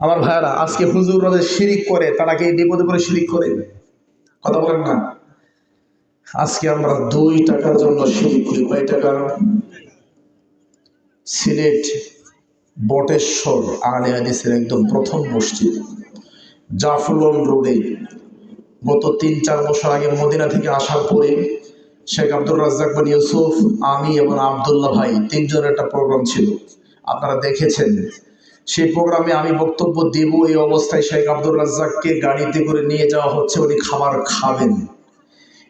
আমার ভাইয়ারা, আজকে হুজুর রাজে শিরিক করে, তারা কি বিপদে করে শিরিক করে? কথা বলেন না। আজকে আমরা দুই টাকার জন্য শিরিক করি। কয় টাকা সিলেট বটেশ্বর আলে হাদিসের একদম প্রথম মসজিদ, জাফলন রোডে। গত তিন, চার বছর আগে মদিনা থেকে আসার পরে শেখ আব্দুল রাজ্জাক বিন ইউসুফ, আমি এবং আবদুল্লাহ ভাই তিনজনের একটা প্রোগ্রাম ছিল। আপনারা দেখেছেন সেই প্রোগ্রামে আমি বক্তব্য দেব, এই অবস্থায় শেখ আব্দুল রাজ্জাককে গাড়িতে করে নিয়ে যাওয়া হচ্ছে, উনি খাবার খাবেন।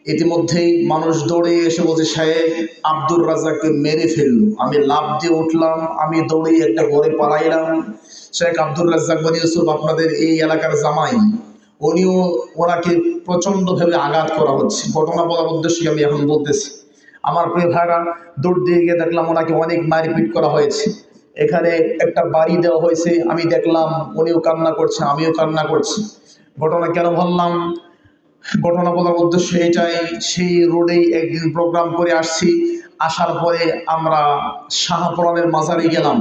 ইতিমধ্যেই মানুষ দৌড়ে এসে বলছে, সাহেব, আব্দুর রাজাককে মেরে ফেলল। আমি লাভ দিয়ে উঠলাম, আমি দৌড়ে একটা ঘরে পালাইলাম। শেখ আব্দুর রাজ্জাক বনি ইউসুফ, আপনাদের এই এলাকার জামাই, উনিও ওনাকে প্রচণ্ডভাবে আঘাত করা হচ্ছে। ঘটনা বলার উদ্দেশ্যে আমি এখন বলতেছি। আমার প্রিয় ভাইরা, দৌড় দিয়ে গিয়ে দেখলাম ওনাকে অনেক মারপিট করা হয়েছে। এখানে একটা বাড়ি দেওয়া হয়েছে, আমি দেখলাম উনিও কান্না করছে, আমিও কান্না করছি। ঘটনা কেন বললাম ঘটনা বলার উদ্দেশ্য এটাই, সেই রোডেই একদিন প্রোগ্রাম করে আসছি, আসার পরে আমরা শাহপুরানের মাজারে গেলাম।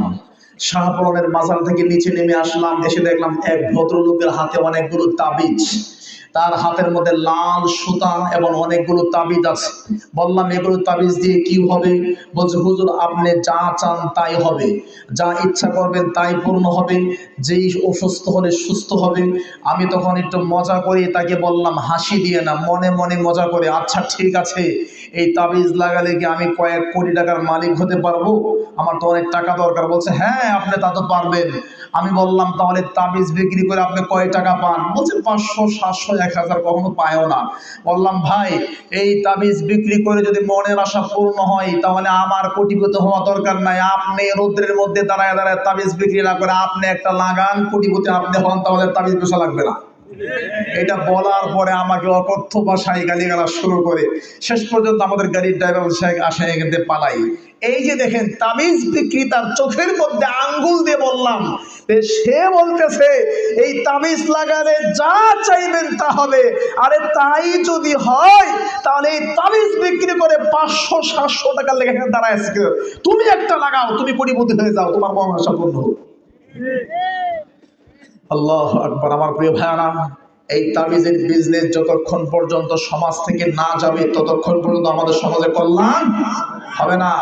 শাহপুরানের মাজার থেকে নিচে নেমে আসলাম, এসে দেখলাম এক ভদ্রলোকের হাতে অনেকগুলো তাবিজ। তার হাতের মধ্যে লাল সুতা এবং অনেকগুলো তাবিজ আছে। বললাম, এগুলো তাবিজ দিয়ে কি হবে? বলছে, হুজুর, আপনি যা চান তাই হবে। যা ইচ্ছা করবেন তাই পূর্ণ হবে। যেই অসুস্থ হলে সুস্থ হবে। আমি তখন একটু মজা করে তাকে বললাম, হাসি দিয়ে না, মনে মনে মজা করে। আচ্ছা ঠিক আছে। এই তাবিজ লাগালে কি আমি কয়েক কোটি টাকার মালিক হতে পারব? আমার তো অনেক টাকা দরকার। বলছে হ্যাঁ আপনি তা তো পারবেন। আমি বললাম, তাহলে তাবিজ বিক্রি করে আপনি কয় টাকা পান? বলছে, পাঁচশো, সাতশো এক হাজার কখনো পায়ও না। বললাম, ভাই, এই তাবিজ বিক্রি করে যদি মনের আশা পূর্ণ হয়, তাহলে আমার কোটিপত হওয়া দরকার নাই। আপনি রৌদ্রের মধ্যে দাঁড়ায় দাঁড়ায় তাবিজ বিক্রি না করে আপনি একটা লাগান কোটিপতি আপনি হন, তাহলে তাবিজ পেশা লাগবে না। এটা বলার পরে আমাকে অকথ্য ভাষায় গালিগালা শুরু করে। শেষ পর্যন্ত আমাদের গাড়ির ড্রাইভার সাহেব আসে এখান পালাই। এই যে দেখেন তাবিজ বিক্রেতার চোখের মধ্যে আঙ্গুল দিয়ে বললাম সে বলতেছে, এই তাবিজ লাগালে যা চাইবেন তা হবে। আরে তাই যদি হয়, তাহলে এই তাবিজ বিক্রি করে পাঁচশো, সাতশো টাকা লেগে দাঁড়ায় তুমি একটা লাগাও, তুমি কোটিপতি হয়ে যাও, তোমার সম্পূর্ণ। হোক আল্লাহ আকবর। আমার প্রিয় ভাইয়ারা, এই তাবিজের বিজনেস যতক্ষণ পর্যন্ত সমাজ থেকে না যাবে, ততক্ষণ পর্যন্ত আমাদের সমাজে কল্যাণ হবে না।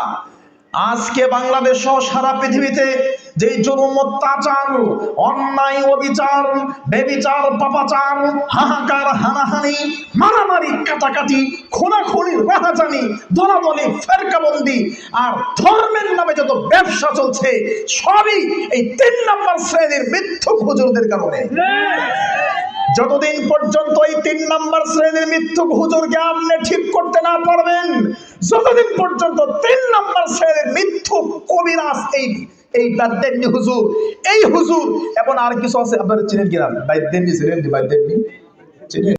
আজকে বাংলাদেশ সহ সারা পৃথিবীতে যে জুলুম অত্যাচার, অন্যায়, অবিচার, বেবিচার, পাপাচার, হাহাকার, হানাহানি, মারামারি, কাটাকাটি খোনাখুনি রাহাজানি, দলাদলি, ফেরকাবন্দি আর ধর্মের নামে যত ব্যবসা চলছে, সবই এই তিন নম্বর শ্রেণির মিথ্যুক হুজুরদের কারণে। যতদিন পর্যন্ত এই তিন নাম্বার শ্রেণির মৃত্যুক হুজুরকে আপনি ঠিক করতে না পারবেন, যতদিন পর্যন্ত তিন নাম্বার শ্রেণির মৃত্যু কবিরাজ এই এই বাদ্যেননি হুজুর, এই হুজুর। এখন আর কিছু আছে আপনারা চিনেন কিনা? বাইদ্যেননি চিনেন বাইদ্যেননি চিনেন?